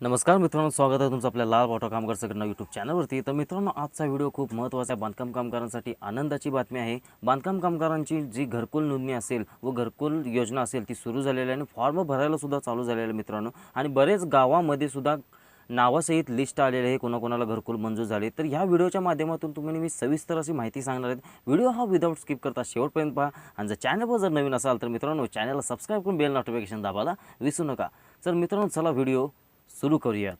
नमस्कार मित्रांनो स्वागत आहे तुमचं आपल्या लाल ऑटो कामगार संघटना यूट्यूब चॅनलवरती तर मित्रांनो आजचा व्हिडिओ खूप महत्त्वाचा आहे. बांधकाम कामगारांसाठी आनंदाची बातमी आहे. बांधकाम कामगारांची जी घरकुल नोंदणी असेल व घरकुल योजना असेल ती सुरू झालेली आहे आणि फॉर्म भरायला सुद्धा चालू झालेलं आहे मित्रांनो. आणि बरेच गावामध्ये सुद्धा नावासहित लिस्ट आलेली आहे. कोणाकोणाला घरकुल मंजूर झाले. तर ह्या व्हिडिओच्या माध्यमातून तुम्ही मी सविस्तर अशी माहिती सांगणार आहेत. व्हिडिओ हा विदाऊट स्किप करता शेवटपर्यंत पहा. आणि जर चॅनलवर जर नवीन असाल तर मित्रांनो चॅनलला सबस्क्राईब करून बेल नोटिफिकेशन दाबायला विसरू नका. तर मित्रांनो चला व्हिडिओ सुरू करूयात.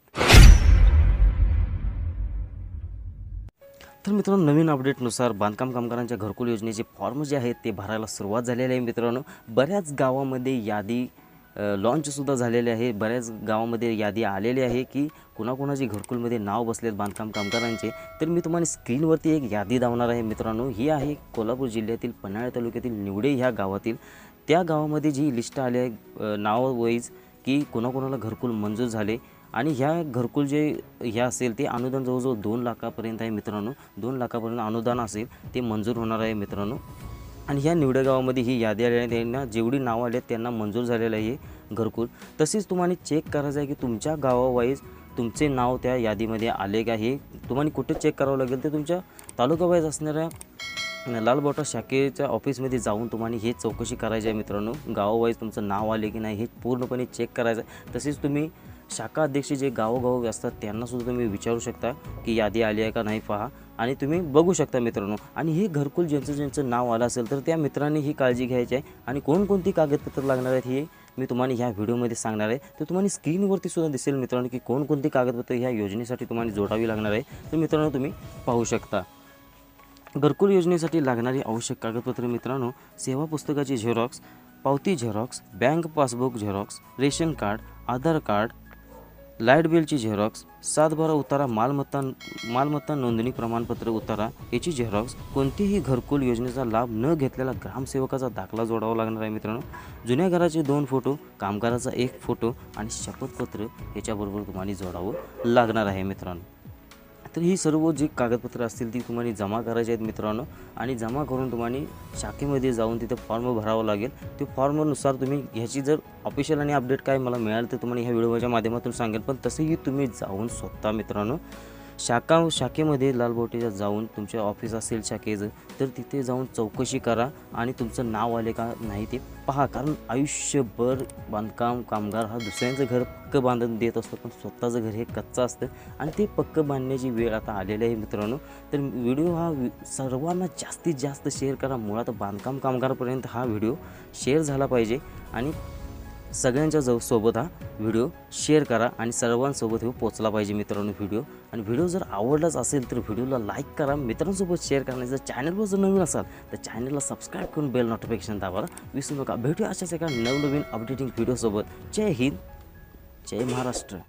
तर मित्रांनो नवीन अपडेटनुसार बांधकाम कामगारांच्या घरकुल योजनेचे फॉर्म जे आहेत ते भरायला सुरुवात झालेली आहे मित्रांनो. बऱ्याच गावामध्ये यादी लॉन्चसुद्धा झालेले आहे. बऱ्याच गावामध्ये यादी आलेली आहे की कुणाकुणाची घरकुलमध्ये नाव बसलेत बांधकाम कामगारांचे. तर मी तुम्हाला स्क्रीनवरती एक यादी दावणार आहे मित्रांनो. ही आहे कोल्हापूर जिल्ह्यातील पन्हाळा तालुक्यातील निवडे ह्या गावातील. त्या गावामध्ये जी लिस्ट आली आहे नाव वाईज की कोणाकोणाला घरकुल मंजूर झाले. आणि ह्या घरकुल जे हे असेल ते अनुदान जवळजवळ दोन लाखापर्यंत आहे मित्रांनो. दोन लाखापर्यंत अनुदान असेल ते मंजूर होणार आहे मित्रांनो. आणि ह्या निवड्या गावामध्ये ही यादी आली आहे. त्यांना जेवढी नावं आली आहेत त्यांना मंजूर झालेलं आहे हे घरकुल. तसेच तुम्हाला चेक करायचं आहे की तुमच्या गावावाईज तुमचे नाव त्या यादीमध्ये आले का हे तुम्हाला कुठे चेक करावं लागेल? ते तुमच्या तालुकावाईज असणाऱ्या लाल बोटा शाखेच्या ऑफिसमध्ये जाऊन तुम्हाला हे चौकशी करायची आहे मित्रांनो. गावावाईज तुमचं नाव आले की नाही हे पूर्णपणे चेक करायचं आहे. तसेच तुम्ही शाखा अध्यक्ष जे गावोगाव असतात त्यांनासुद्धा तुम्ही विचारू शकता की यादी आली आहे का नाही पहा. आणि तुम्ही बघू शकता मित्रांनो. आणि हे घरकुल ज्यांचं ज्यांचं नाव आलं असेल तर त्या मित्रांनी ही काळजी घ्यायची आहे. आणि कोणकोणती कागदपत्र लागणार आहेत हे मी तुम्हाला ह्या व्हिडिओमध्ये सांगणार आहे. तर तुम्हाला स्क्रीनवरती सुद्धा दिसेल मित्रांनो की कोणकोणती कागदपत्र ह्या योजनेसाठी तुम्हाला जोडावी लागणार आहे. तर मित्रांनो तुम्ही पाहू शकता. घरकुल योजनेसाठी लागणारी आवश्यक कागदपत्रे मित्रांनो सेवा पुस्तकाची झेरॉक्स पावती xerox bank passbook xerox ration card Aadhaar card light बिलची झेरॉक्स सातबारा उतारा मालमत्ता मालमत्ता नोंदणी प्रमाणपत्र उतारा याची झेरॉक्स कोणतीही घरकुल योजनेचा लाभ न घेतलेला ग्रामसेवकाचा दाखला जोडावा लागणार आहे मित्रांनो. जुन्या घराचे दोन फोटो कामगाराचा एक फोटो आणि शपथपत्र याच्याबरोबर तुम्हाला जोडावं लागणार आहे मित्रांनो. तर ही सर्व जी कागदपत्रं असतील ती तुम्हाला जमा करायची आहेत मित्रांनो. आणि जमा करून तुम्हाला शाखेमध्ये जाऊन तिथे फॉर्म भरावा लागेल. ते फॉर्मनुसार तुम्ही ह्याची जर ऑफिशियल आणि अपडेट काय मला मिळालं तर तुम्हाला ह्या व्हिडिओच्या माध्यमातून सांगेल. पण तसंही तुम्ही जाऊन स्वतः मित्रांनो शाखा शाखेमध्ये लालबोटीच्या जाऊन तुमचे ऑफिस असेल शाखेचं तर तिथे जाऊन चौकशी करा आणि तुमचं नाव आले का नाही ते पहा. कारण आयुष्यभर बांधकाम कामगार हा दुसऱ्यांचं घर पक्क बांधून देत असतो पण स्वतःचं घर हे कच्चं असतं आणि ते पक्क बांधण्याची वेळ आता आलेली आहे मित्रांनो. तर व्हिडिओ हा वि- सर्वांना जास्तीत जास्त शेअर करा. मुळात बांधकाम कामगारपर्यंत हा व्हिडिओ शेअर झाला पाहिजे आणि सगळ्यांच्या जव सोबत हा व्हिडिओ शेअर करा आणि सर्वांसोबत हे पोचला पाहिजे मित्रांनो व्हिडिओ. आणि व्हिडिओ जर आवडलाच असेल तर व्हिडिओला लाईक करा. मित्रांसोबत शेअर करा आणि जर चॅनलवर जर नवीन असाल तर चॅनलला सबस्क्राईब करून बेल नोटिफिकेशन दाबायला विसरू नका. भेटू अशाच एका नवनवीन अपडेटिंग व्हिडिओसोबत जय हिंद. जय महाराष्ट्र.